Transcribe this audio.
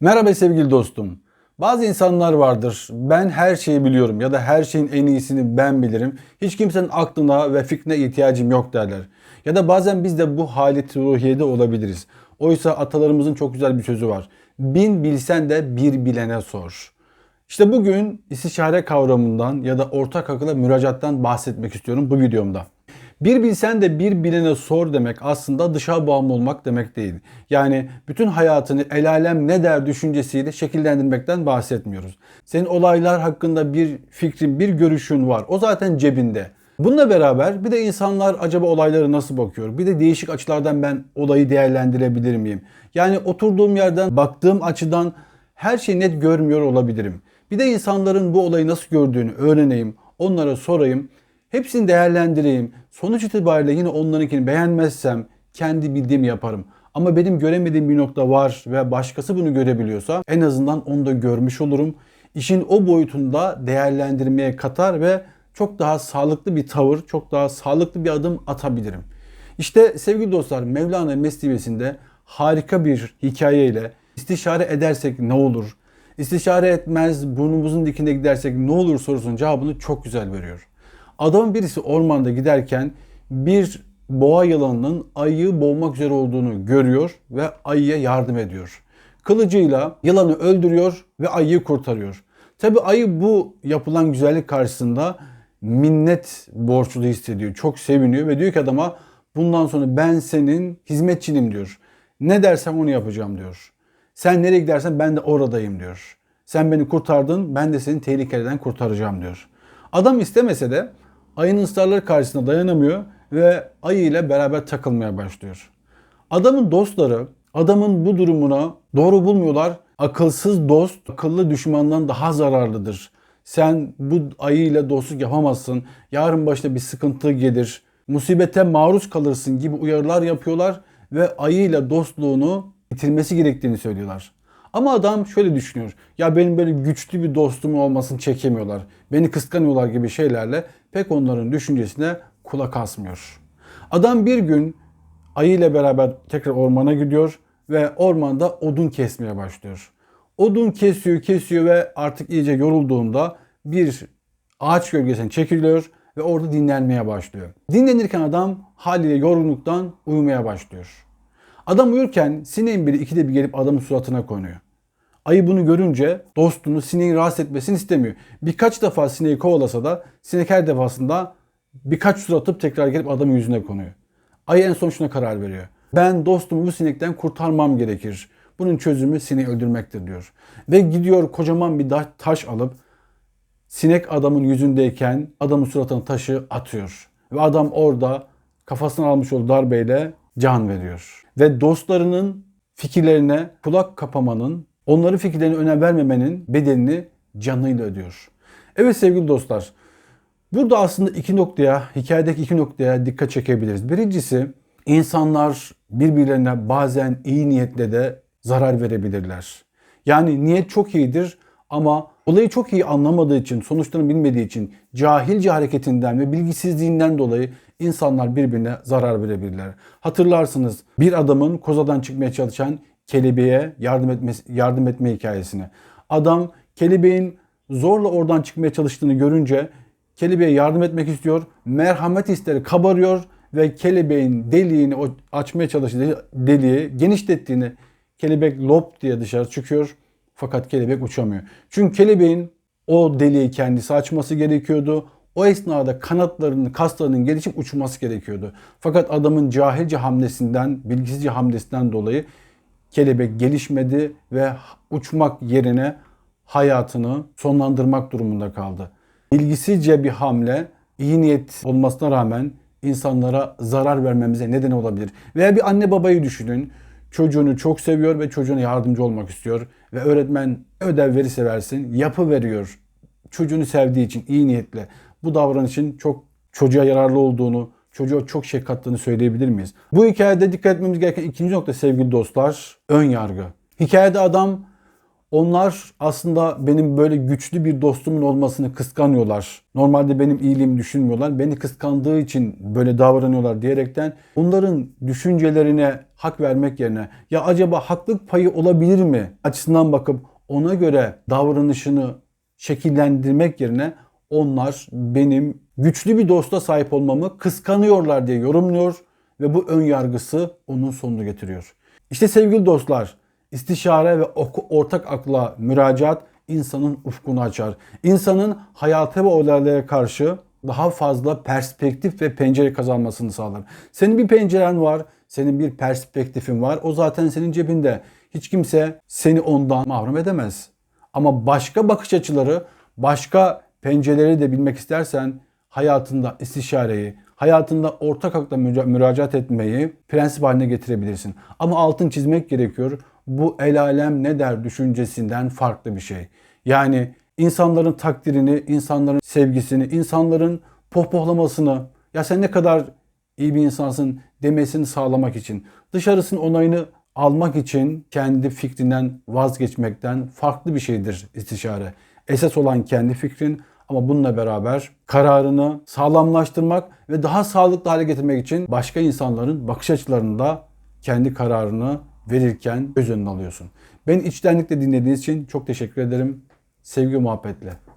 Merhaba sevgili dostum. Bazı insanlar vardır. Ben her şeyi biliyorum ya da her şeyin en iyisini ben bilirim. Hiç kimsenin aklına ve fikrine ihtiyacım yok derler. Ya da bazen biz de bu halet ruhiyede olabiliriz. Oysa atalarımızın çok güzel bir sözü var. Bin bilsen de bir bilene sor. İşte bugün istişare kavramından ya da ortak akıla müracaattan bahsetmek istiyorum bu videomda. Bir bilsen de bir bilene sor demek aslında dışa bağımlı olmak demek değil. Yani bütün hayatını el alem ne der düşüncesiyle şekillendirmekten bahsetmiyoruz. Senin olaylar hakkında bir fikrin, bir görüşün var. O zaten cebinde. Bununla beraber bir de insanlar acaba olayları nasıl bakıyor? Bir de değişik açılardan ben olayı değerlendirebilir miyim? Yani oturduğum yerden, baktığım açıdan her şeyi net görmüyor olabilirim. Bir de insanların bu olayı nasıl gördüğünü öğreneyim, onlara sorayım. Hepsini değerlendireyim. Sonuç itibariyle yine onlarınkini beğenmezsem kendi bildiğimi yaparım. Ama benim göremediğim bir nokta var ve başkası bunu görebiliyorsa en azından onu da görmüş olurum. İşin o boyutunda değerlendirmeye katar ve çok daha sağlıklı bir tavır, çok daha sağlıklı bir adım atabilirim. İşte sevgili dostlar Mevlana Mesnevesi'nde harika bir hikayeyle istişare edersek ne olur? İstişare etmez burnumuzun dikine gidersek ne olur sorusunun cevabını çok güzel veriyor. Adamın birisi ormanda giderken bir boğa yılanının ayıyı boğmak üzere olduğunu görüyor ve ayıya yardım ediyor. Kılıcıyla yılanı öldürüyor ve ayıyı kurtarıyor. Tabi ayı bu yapılan güzellik karşısında minnet borçlu hissediyor. Çok seviniyor ve diyor ki adama bundan sonra ben senin hizmetçinim diyor. Ne dersen onu yapacağım diyor. Sen nereye gidersen ben de oradayım diyor. Sen beni kurtardın ben de seni tehlikelerden kurtaracağım diyor. Adam istemese de ayının ısrarları karşısında dayanamıyor ve ayı ile beraber takılmaya başlıyor. Adamın dostları adamın bu durumuna doğru bulmuyorlar. Akılsız dost akıllı düşmandan daha zararlıdır. Sen bu ayı ile dostluk yapamazsın. Yarın başına bir sıkıntı gelir. Musibete maruz kalırsın gibi uyarılar yapıyorlar ve ayı ile dostluğunu bitirmesi gerektiğini söylüyorlar. Ama adam şöyle düşünüyor. Ya benim böyle güçlü bir dostum olmasını çekemiyorlar. Beni kıskanıyorlar gibi şeylerle pek onların düşüncesine kulak asmıyor. Adam bir gün ayı ile beraber tekrar ormana gidiyor ve ormanda odun kesmeye başlıyor. Odun kesiyor, kesiyor ve artık iyice yorulduğunda bir ağaç gölgesine çekiliyor ve orada dinlenmeye başlıyor. Dinlenirken adam haliyle yorgunluktan uyumaya başlıyor. Adam uyurken sineğin biri ikide bir gelip adamın suratına konuyor. Ayı bunu görünce dostunu sineği rahatsız etmesini istemiyor. Birkaç defa sineği kovalasa da sinek her defasında birkaç tur atıp tekrar gelip adamın yüzüne konuyor. Ayı en son şuna karar veriyor. Ben dostumu bu sinekten kurtarmam gerekir. Bunun çözümü sineği öldürmektir diyor. Ve gidiyor kocaman bir taş alıp sinek adamın yüzündeyken adamın suratına taşı atıyor. Ve adam orada kafasına almış olduğu darbeyle can veriyor. Ve dostlarının fikirlerine kulak kapamanın, onların fikirlerine önem vermemenin bedelini canıyla ödüyor. Evet sevgili dostlar, burada aslında iki noktaya, hikayedeki iki noktaya dikkat çekebiliriz. Birincisi, insanlar birbirlerine bazen iyi niyetle de zarar verebilirler. Yani niyet çok iyidir ama olayı çok iyi anlamadığı için, sonuçlarını bilmediği için, cahilce hareketinden ve bilgisizliğinden dolayı insanlar birbirine zarar verebilirler. Hatırlarsınız bir adamın kozadan çıkmaya çalışan kelebeğe yardım etme, yardım etme hikayesini. Adam kelebeğin zorla oradan çıkmaya çalıştığını görünce kelebeğe yardım etmek istiyor. Merhamet hisleri kabarıyor ve kelebeğin deliğini açmaya çalıştığı deliği genişlettiğini kelebek lop diye dışarı çıkıyor. Fakat kelebek uçamıyor. Çünkü kelebeğin o deliği kendisi açması gerekiyordu. O esnada kanatlarının, kaslarının gelişip uçması gerekiyordu. Fakat adamın cahilce hamlesinden, bilgisizce hamlesinden dolayı kelebek gelişmedi ve uçmak yerine hayatını sonlandırmak durumunda kaldı. Bilgisizce bir hamle iyi niyet olmasına rağmen insanlara zarar vermemize neden olabilir. Veya bir anne babayı düşünün. Çocuğunu çok seviyor ve çocuğuna yardımcı olmak istiyor. Ve öğretmen ödev verirse versin yapı veriyor. Çocuğunu sevdiği için iyi niyetle. Bu davranışın çok çocuğa yararlı olduğunu, çocuğa çok şey kattığını söyleyebilir miyiz? Bu hikayede dikkat etmemiz gereken ikinci nokta sevgili dostlar, ön yargı. Hikayede adam onlar aslında benim böyle güçlü bir dostumun olmasını kıskanıyorlar. Normalde benim iyiliğimi düşünmüyorlar. Beni kıskandığı için böyle davranıyorlar diyerekten onların düşüncelerine hak vermek yerine ya acaba haklılık payı olabilir mi açısından bakıp ona göre davranışını şekillendirmek yerine onlar benim güçlü bir dosta sahip olmamı kıskanıyorlar diye yorumluyor ve bu ön yargısı onun sonunu getiriyor. İşte sevgili dostlar, istişare ve ortak akla müracaat insanın ufkunu açar. İnsanın hayata ve olaylara karşı daha fazla perspektif ve pencere kazanmasını sağlar. Senin bir penceren var, senin bir perspektifin var. O zaten senin cebinde. Hiç kimse seni ondan mahrum edemez. Ama başka bakış açıları, başka pencereleri de bilmek istersen hayatında istişareyi, hayatında ortak akla müra- müracaat etmeyi prensip haline getirebilirsin. Ama altın çizmek gerekiyor. Bu el alem ne der düşüncesinden farklı bir şey. Yani insanların takdirini, insanların sevgisini, insanların pohpohlamasını, ya sen ne kadar iyi bir insansın demesini sağlamak için, dışarısının onayını almak için kendi fikrinden vazgeçmekten farklı bir şeydir istişare. Esas olan kendi fikrin ama bununla beraber kararını sağlamlaştırmak ve daha sağlıklı hale getirmek için başka insanların bakış açılarını da kendi kararını verirken göz önüne alıyorsun. Beni içtenlikle dinlediğiniz için çok teşekkür ederim. Sevgi muhabbetle.